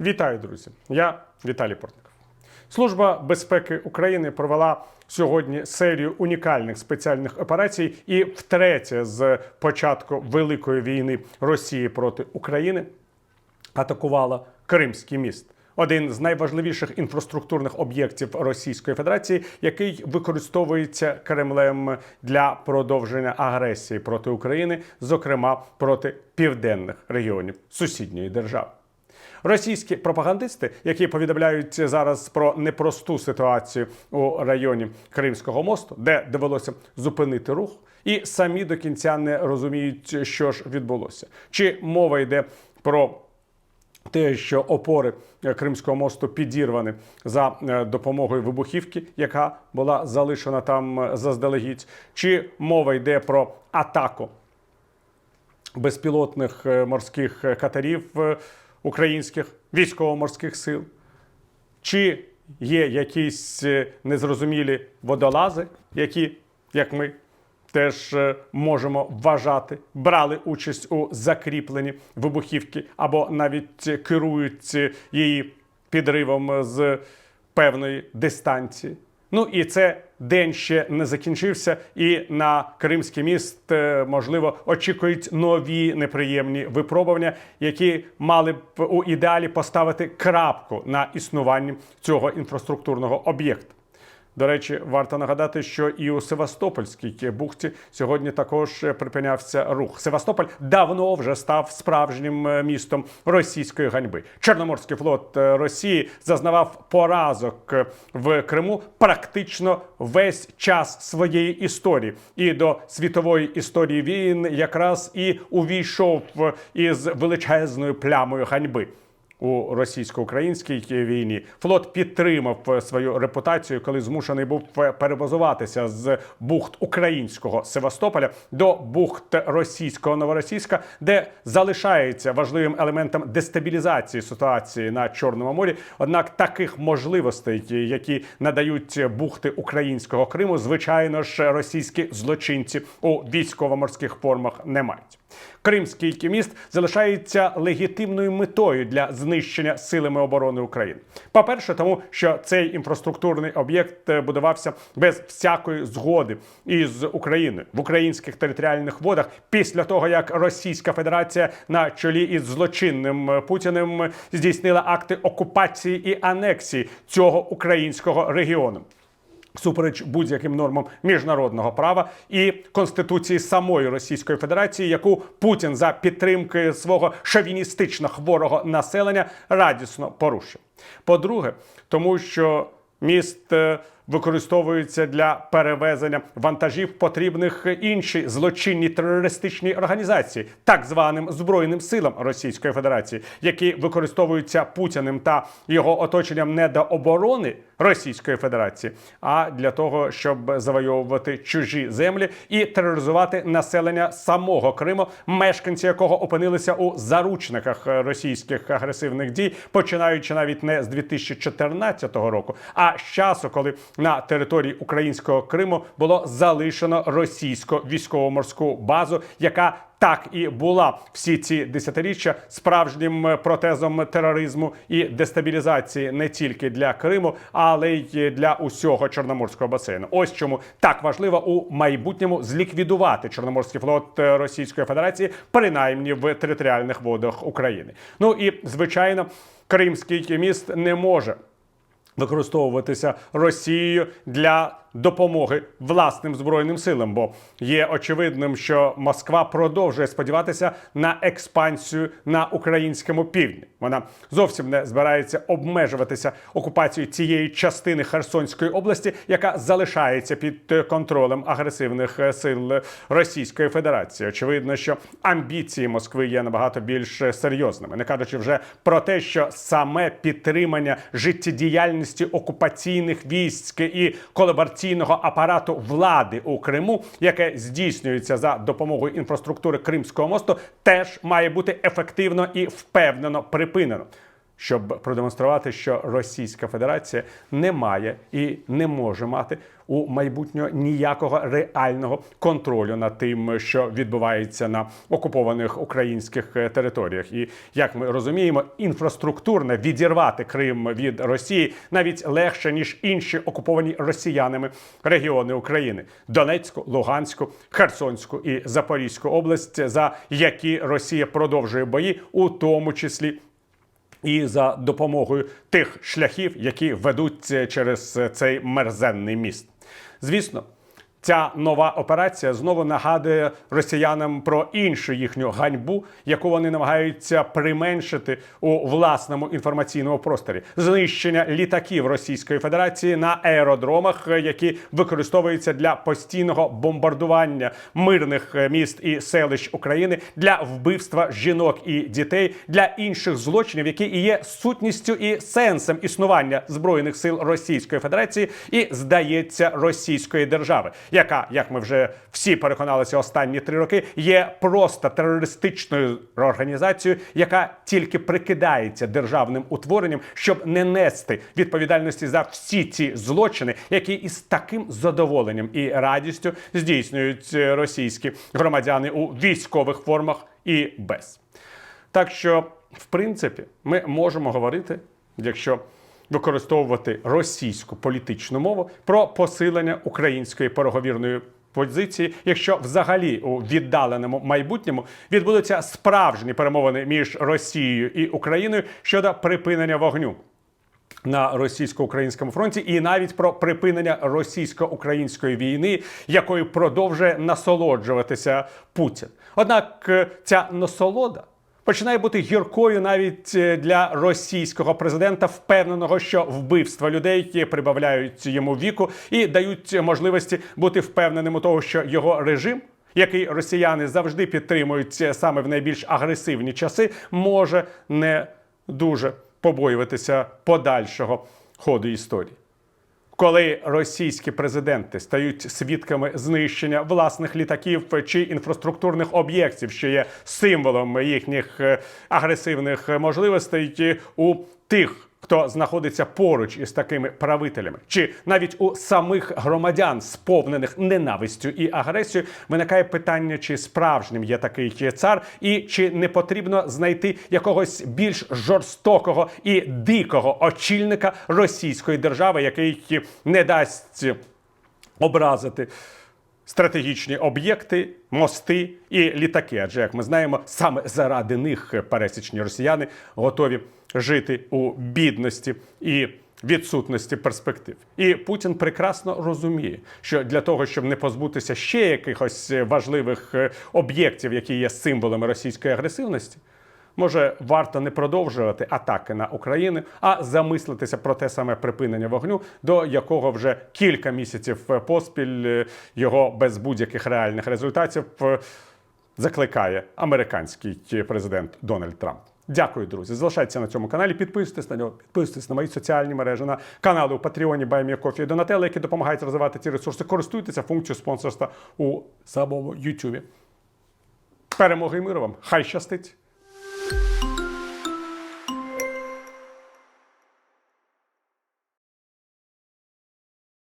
Вітаю, друзі! Я Віталій Портников. Служба безпеки України провела сьогодні серію унікальних спеціальних операцій і втретє з початку великої війни Росії проти України атакувала Кримський міст. Один з найважливіших інфраструктурних об'єктів Російської Федерації, який використовується Кремлем для продовження агресії проти України, зокрема проти південних регіонів сусідньої держави. Російські пропагандисти, які повідомляють зараз про непросту ситуацію у районі Кримського мосту, де довелося зупинити рух, і самі до кінця не розуміють, що ж відбулося. Чи мова йде про те, що опори Кримського мосту підірвані за е, допомогою вибухівки, яка була залишена там е, заздалегідь, чи мова йде про атаку безпілотних е, морських катерів українських військово-морських сил, чи є якісь е, незрозумілі водолази, які, як ми теж е, можемо вважати, брали участь у закріпленні вибухівки або навіть керують е, її підривом з певної дистанції. Ну і це день ще не закінчився, і на Кримський міст, е, можливо, очікують нові неприємні випробування, які мали б у ідеалі поставити крапку на існуванні цього інфраструктурного об'єкта. До речі, варто нагадати, що і у Севастопольській бухті сьогодні також припинявся рух. Севастополь давно вже став справжнім е, містом російської ганьби. Чорноморський флот е, Росії зазнавав поразок е, в Криму практично весь час своєї історії. І до світової історії він якраз і увійшов е, із величезною плямою ганьби у російсько-українській війні. Флот підтримав е, свою репутацію, коли змушений був е, перебазуватися з бухт українського Севастополя до бухт російського Новоросійська, де залишається важливим елементом дестабілізації ситуації на Чорному морі. Однак таких можливостей, які надають бухти українського Криму, звичайно ж, російські злочинці у військово-морських формах не мають. Кримський міст залишається легітимною метою для знищення силами оборони України. По-перше, тому що цей інфраструктурний об'єкт е, будувався без всякої згоди із Україною в українських територіальних водах після того, як Російська Федерація на чолі із злочинним е, Путіним здійснила акти окупації і анексії цього українського регіону. Супереч будь-яким нормам міжнародного права і конституції самої Російської Федерації, яку Путін за підтримки свого шовіністично хворого населення радісно порушив. По-друге, тому що міст використовується для перевезення вантажів, потрібних іншій злочинній терористичній організації, так званим збройним силам Російської Федерації, які використовуються Путіним та його оточенням не до оборони Російської Федерації, а для того, щоб завойовувати чужі землі і тероризувати населення самого Криму, мешканці якого опинилися у заручниках російських агресивних дій, починаючи навіть не з 2014 року, а з часу, коли на території українського Криму було залишено російсько військово-морську базу, яка так і була всі ці десятиріччя справжнім протезом тероризму і дестабілізації не тільки для Криму, але й для усього Чорноморського басейну. Ось чому так важливо у майбутньому зліквідувати Чорноморський флот Російської Федерації, принаймні в територіальних водах України. Ну і звичайно, Кримський міст не може використовуватися Росією для допомоги власним збройним силам, бо є очевидним, що Москва продовжує сподіватися на експансію на українському півдні. Вона зовсім не збирається обмежуватися окупацією цієї частини Херсонської області, яка залишається під е, контролем агресивних е, сил Російської Федерації. Очевидно, що амбіції Москви є набагато більш е, серйозними, не кажучи вже про те, що саме підтримання життєдіяльності окупаційних військ і колабораційного апарату влади у Криму, яке здійснюється за допомогою інфраструктури Кримського мосту, теж має бути ефективно і впевнено припинено. Щоб продемонструвати, що Російська Федерація не має і не може мати у майбутнього ніякого реального контролю над тим, що відбувається на окупованих українських е, територіях. І як ми розуміємо, інфраструктурно відірвати Крим від Росії навіть легше ніж інші окуповані росіянами регіони України: Донецьку, Луганську, Херсонську і Запорізьку область, за які Росія продовжує бої, у тому числі і за допомогою тих шляхів, які ведуть е, через е, цей мерзенний міст. Звісно. Ця нова операція знову нагадує росіянам про іншу їхню ганьбу, яку вони намагаються применшити у власному інформаційному просторі. Знищення літаків Російської Федерації на аеродромах, які використовуються для постійного бомбардування мирних е, міст і селищ України для вбивства жінок і дітей для інших злочинів, які і є сутністю і сенсом існування збройних сил Російської Федерації і здається Російської держави, яка, як ми вже всі переконалися останні три роки, є просто терористичною організацією, яка тільки прикидається державним утворенням, щоб не нести відповідальності за всі ці злочини, які із таким задоволенням і радістю здійснюють російські громадяни у військових формах і без. Так що, в принципі, ми можемо говорити, якщо використовувати російську політичну мову про посилення української переговірної позиції, якщо взагалі у віддаленому майбутньому відбудуться справжні перемовини між Росією і Україною щодо припинення вогню на російсько-українському фронті, і навіть про припинення російсько-української війни, якою продовжує насолоджуватися Путін. Однак е, ця насолода. Починає бути гіркою навіть е, для російського президента, впевненого, що вбивства людей які прибавляють йому віку і дають можливості бути впевненим у того, що його режим, який росіяни завжди підтримують е, саме в найбільш агресивні часи, може не дуже побоюватися подальшого ходу історії. Коли російські президенти стають свідками знищення власних літаків чи інфраструктурних об'єктів, що є символом їхніх е, агресивних можливостей у тих. Хто знаходиться поруч із такими правителями, чи навіть у самих громадян, сповнених ненавистю і агресією, виникає питання, чи справжнім є такий цар, і чи не потрібно знайти якогось більш жорстокого і дикого очільника російської держави, який не дасть образити стратегічні об'єкти, мости і літаки. Адже, як ми знаємо, саме заради них пересічні росіяни готові жити у бідності і відсутності перспектив. І Путін прекрасно розуміє, що для того, щоб не позбутися ще якихось важливих е, об'єктів, які є символами російської агресивності. Може, варто не продовжувати атаки на Україну, а замислитися про те саме припинення вогню, до якого вже кілька місяців поспіль е, його без будь-яких реальних результатів е, закликає американський президент Дональд Трамп. Дякую, друзі. Залишайтеся на цьому каналі. Підписуйтесь на нього, підписуйтесь на мої соціальні мережі, на канали у Патреоні, Байміякофі і Донателло, які допомагають розвивати ці ресурси. Користуйтеся функцією спонсорства у самому Ютубі. Перемоги і миру вам! Хай щастить!